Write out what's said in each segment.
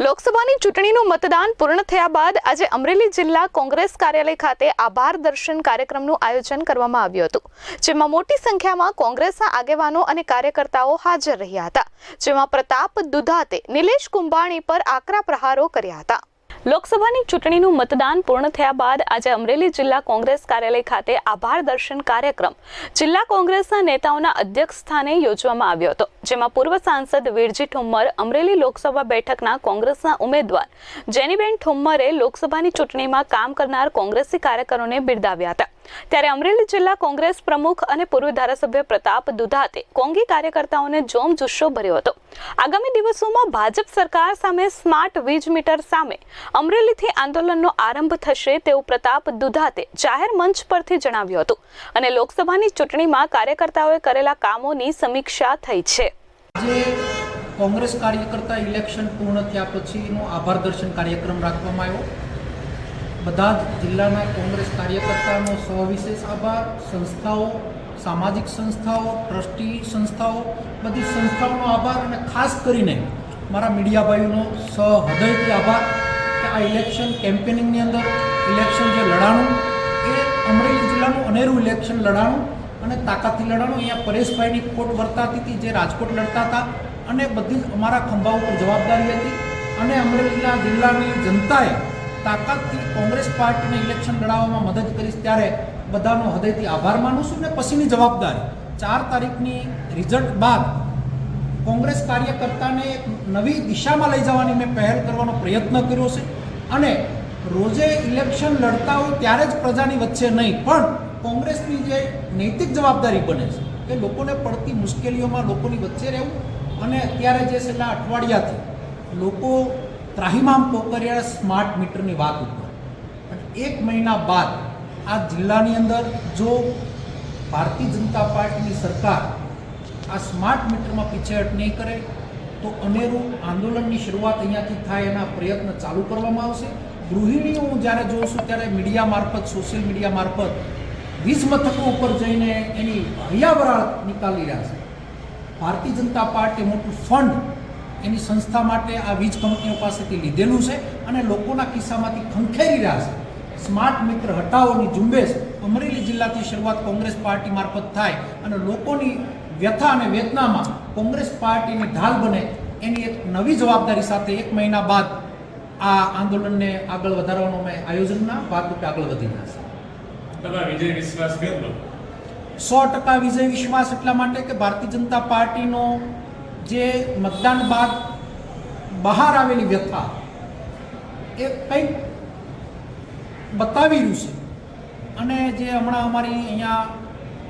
લોકસભાની ચૂંટણીનું મતદાન પૂર્ણ થયા બાદ આજે અમરેલી જિલ્લા કોંગ્રેસ કાર્યાલય ખાતે આભાર દર્શન કાર્યક્રમનું આયોજન કરવામાં આવ્યું હતું, જેમાં મોટી સંખ્યામાં કોંગ્રેસના આગેવાનો અને કાર્યકર્તાઓ હાજર રહ્યા હતા, જેમાં પ્રતાપ દુધાતે, નિલેશ કુંભાણી પર આકરા પ્રહારો કર્યા હતા. લોકસભાની ચૂંટણીનું મતદાન પૂર્ણ થયા બાદ આજે અમરેલી જિલ્લા કોંગ્રેસ કાર્યાલય ખાતે આભાર દર્શન કાર્યક્રમ જિલ્લા કોંગ્રેસના નેતાઓના અધ્યક્ષ સ્થાને યોજવામાં આવ્યો હતો, જેમાં પૂર્વ સાંસદ વીરજી ઠુમ્મર, અમરેલી લોકસભા બેઠકના કોંગ્રેસના ઉમેદવાર જેનીબેન ઠુમ્મરે લોકસભાની ચૂંટણીમાં કામ કરનાર કોંગ્રેસી કાર્યકરોને બિરદાવ્યા હતા. ત્યારે અમરેલી જિલ્લા કોંગ્રેસ પ્રમુખ અને પૂર્વ ધારાસભ્ય પ્રતાપ દુધાતે કોંગી કાર્યકર્તાઓને જોમ જુસ્સો ભર્યો હતો. આગામી દિવસોમાં ભાજપ સરકાર સામે સ્માર્ટ વીજ મીટર સામે અમરેલીથી આંદોલનનો આરંભ થશે તેવું પ્રતાપ દુધાતે જાહેર મંચ પરથી જણાવ્યું હતું અને લોકસભાની ચૂંટણીમાં કાર્યકર્તાઓએ કરેલા કામોની સમીક્ષા થઈ છે. કોંગ્રેસ કાર્યકર્તા ઇલેક્શન પૂર્ણ થયા પછીનો આભાર દર્શન કાર્યક્રમ રાખવામાં આવ્યો. બધા જિલ્લાના કોંગ્રેસ કાર્યકર્તાનો સવિશેષ આભાર. સંસ્થાઓ, સામાજિક સંસ્થાઓ, ટ્રસ્ટી સંસ્થાઓ, બધી સંસ્થાઓનો આભાર અને ખાસ કરીને મારા મીડિયા ભાઈઓનો સહૃદયથી આભાર કે આ ઇલેક્શન કેમ્પેનિંગની અંદર ઇલેક્શન જે લડાણું, એ અમરેલી જિલ્લાનું અનેરું ઇલેક્શન લડાણું અને તાકાતથી લડાણું. અહીંયા પરેશભાઈની ખોટ વર્તાતી હતી, જે રાજકોટ લડતા હતા અને બધી અમારા ખંભા ઉપર જવાબદારી હતી અને અમરેલીના જિલ્લાની જનતાએ તાકાતથી કોંગ્રેસ પાર્ટીને ઇલેક્શન લડાવવામાં મદદ કરીશ ત્યારે બધાનો હૃદયથી આભાર માનું છું ને પછીની જવાબદારી. ચાર તારીખની રિઝલ્ટ બાદ કોંગ્રેસ કાર્યકર્તાને એક નવી દિશામાં લઈ જવાની મેં પહેલ કરવાનો પ્રયત્ન કર્યો છે અને રોજે ઇલેક્શન લડતા હોય ત્યારે જ પ્રજાની વચ્ચે નહીં, પણ કોંગ્રેસની જે નૈતિક જવાબદારી બને છે એ લોકોને પડતી મુશ્કેલીઓમાં લોકોની વચ્ચે રહેવું અને અત્યારે જે છેલ્લા અઠવાડિયાથી લોકો ત્રાહિમામ પોકરિયા સ્માર્ટ મીટરની વાત ઉપર. પણ એક મહિના બાદ આ જિલ્લાની અંદર જો ભારતીય જનતા પાર્ટીની સરકાર આ સ્માર્ટ મીટરમાં પીછેહટ નહીં કરે, તો અનેરું આંદોલનની શરૂઆત અહીંયાથી થાય એના પ્રયત્ન ચાલુ કરવામાં આવશે. ગૃહિણીઓ હું જ્યારે જોઉં છું ત્યારે મીડિયા મારફત, સોશિયલ મીડિયા મારફત વીજ મથકો ઉપર જઈને એની હૈયાવરાળ નીકાળી રહ્યા છે. ભારતીય જનતા પાર્ટી મોટું ફંડ એની સંસ્થા માટે આ વીજ કંપનીઓ પાસેથી લીધેલું છે અને લોકોના ખિસ્સામાંથી ખંખેરી રહ્યા છે. સ્માર્ટ મિત્ર હટાવોની ઝુંબેશ અમરેલી જિલ્લાથી શરૂઆત કોંગ્રેસ પાર્ટી મારફત થાય અને લોકોની વ્યથા અને વેદનામાં કોંગ્રેસ પાર્ટીની ઢાલ બને એની એક નવી જવાબદારી સાથે એક મહિના બાદ આ આંદોલનને આગળ વધારવાનો અમે આયોજનના ભાગરૂપે આગળ વધી રહ્યા છે તમારા વિજય વિશ્વાસ સો ટકા વિજય વિશ્વાસ એટલા માટે કે ભારતીય જનતા પાર્ટીનો જે મતદાન બાદ બહાર આવેલી વ્યથા એ કંઈક બતાવી રહ્યું છે. અને જે હમણાં અમારી અહીંયા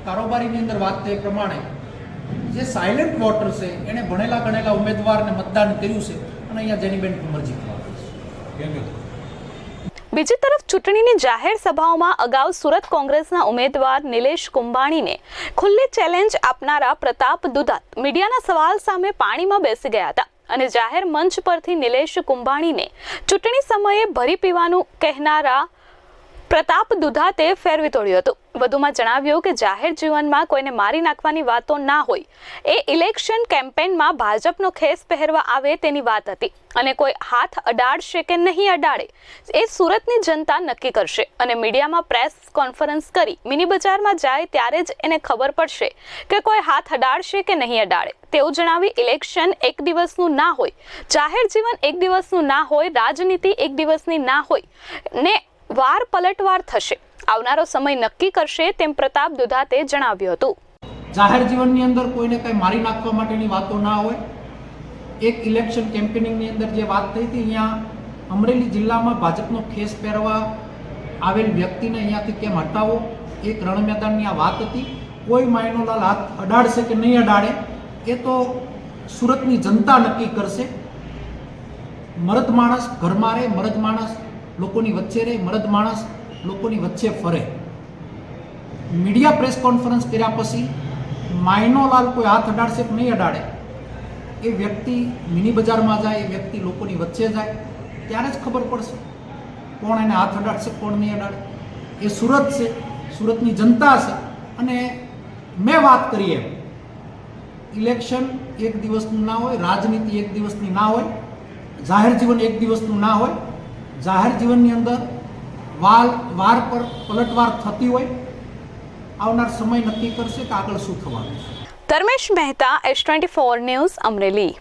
કારોબારીની અંદર વાત થઈ પ્રમાણે જે સાયલેન્ટ વોટર છે એણે ભણેલા ગણેલા ઉમેદવારને મતદાન કર્યું છે અને અહીંયા જેનીબેન કુંવર જીતવા કેમ બીજી તરફ ચૂંટણીની જાહેર સભાઓમાં અગાઉ સુરત કોંગ્રેસના ઉમેદવાર નિલેશ કુંભાણીને ખુલ્લી ચેલેન્જ આપનારા પ્રતાપ દુધાત મીડિયાના સવાલ સામે પાણીમાં બેસી ગયા હતા અને જાહેર મંચ પરથી નિલેશ કુંભાણીને ચૂંટણી સમયે ભરી પીવાનું કહેનારા પ્રતાપ દુધાતે ફેરવી તોડ્યું હતું. વધુમાં જણાવ્યું કે જાહેર જીવનમાં કોઈને મારી નાખવાની વાતો ના હોય. એ ઇલેક્શન કેમ્પેનમાં ભાજપનો ખેસ પહેરવા આવે તેની વાત હતી. અને કોઈ હાથ અડાડશે કે નહીં અડાડે, એ સુરતની જનતા નક્કી કરશે. અને મીડિયામાં પ્રેસ કોન્ફરન્સ કરી મિની બજારમાં જાય ત્યારે જ એને ખબર પડશે કે કોઈ હાથ અડાડશે કે નહીં અડાડે. તેવું જણાવી ઇલેક્શન એક દિવસનું ના હોય. જાહેર જીવન એક દિવસનું ના હોય, રાજનીતિ એક દિવસની ના હોય ને વાર પલટવાર થશે. આવનારો સમય નક્કી કરશે તેમ પ્રતાપ દુધાતે જણાવ્યું હતું. જાહેર જીવનની અંદર કોઈને કંઈ મારી નાખવા માટેની વાતો ના હોય. એક ઇલેક્શન કેમ્પેનિંગની અંદર જે વાત થઈ હતી, અહીંયા અમરેલી જિલ્લામાં ભાજપનો ખેસ પહેરવા આવેલ વ્યક્તિને અહીંયાથી કેમ હટાવો? એક રણ મેદાનની આ વાત હતી. કોઈ માયનોલાલ હાથ અડાડશે કે નહીં અડાડે, એ તો સુરતની જનતા નક્કી કરશે. મરદ માણસ ઘરમાં રહે મરદ માણસ લોકોની વચ્ચે રહે, મરદ માણસ લોકોની વચ્ચે ફરે. મીડિયા પ્રેસ કોન્ફરન્સ કર્યા પછી માઇનોલાલ કોઈ હાથ અડાડશે કે નહીં અડાડે? એ વ્યક્તિ મિની બજારમાં જાય, એ વ્યક્તિ લોકોની વચ્ચે જાય, ત્યારે જ ખબર પડશે કોણ એને હાથ અડાડશે, કોણ નહીં અડાડે. એ સુરત છે, સુરતની જનતા છે. અને મેં વાત કરી એમ, ઇલેક્શન એક દિવસનું ના હોય, રાજનીતિ એક દિવસની ના હોય, જાહેર જીવન એક દિવસનું ના હોય જાહેર જીવનની અંદર વાલ, વાર પર પલટવાર થતી હોય, આવનાર સમય નક્કી કરશે કે આગળ શું થવાનું છે. Dharmesh Mehta S twenty four news Amreli.